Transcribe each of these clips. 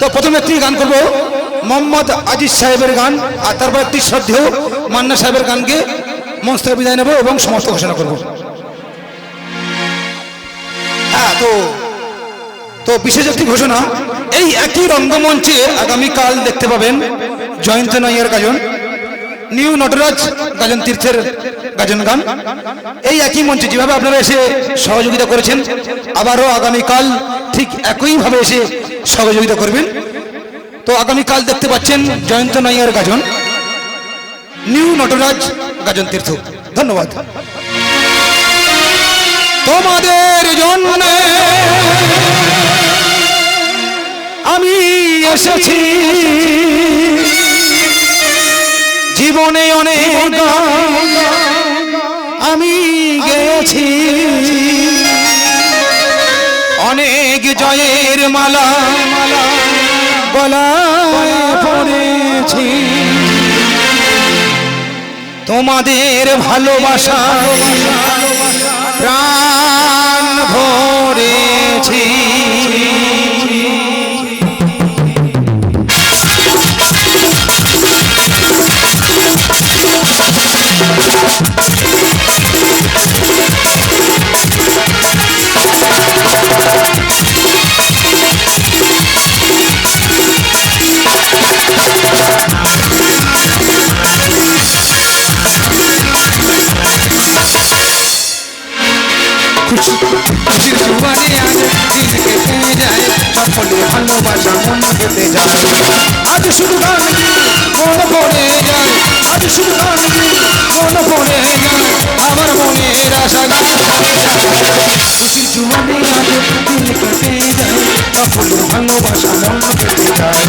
তো প্রথমে একটি গান করব। মোহাম্মদ আজিজ সাহেবের গান, আর তারপর একটি মান্না সাহেবের গানকে মঞ্চ থেকে বিদায় নেব এবং সমস্ত ঘোষণা করব। হ্যাঁ তো তো বিশেষ একটি ঘোষণা, এই একই রঙ্গমঞ্চে আগামীকাল দেখতে পাবেন জয়ন্ত নাইয়ার গাজন, নিউ নটরাজ গাজন তীর্থের গাজন গান। এই একই মঞ্চে যেভাবে আপনারা এসে সহযোগিতা করেছেন, আবারও আগামীকাল ঠিক একইভাবে এসে সহযোগিতা করবেন। তো আগামীকাল দেখতে পাচ্ছেন জয়ন্ত নাইয়ার গাজন। নিউ নটরাজ গাজন তীর্থ। ধন্যবাদ। তোমাদের জন্য আমি এসেছি। জীবনে অনেক জয়ের মালা গলায় পড়েছি। তোমাদের ভালোবাসা প্রাণ ভরেছি খুশি খুশির জুয়ারে আজ দিন কেটে যায় সকলে ভালোবাসা মন কেটে যায় আজ শুধু গান মন পড়ে যায় আজ শুধু গান মন পড়ে যায় ভালোবাসা মন কেটে যায়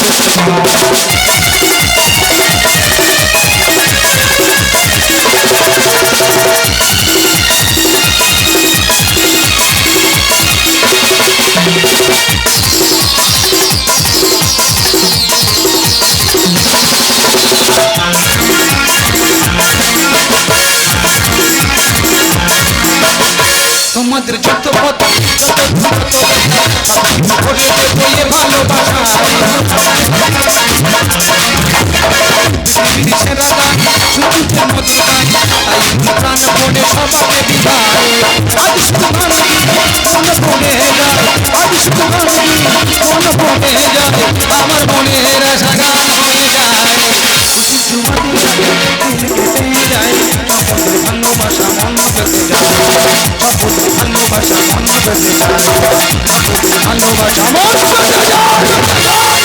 সকলের ভালোবাসা মন কেটে যায় তোমাদের যত পথ। ভালোবাসা। I know my time.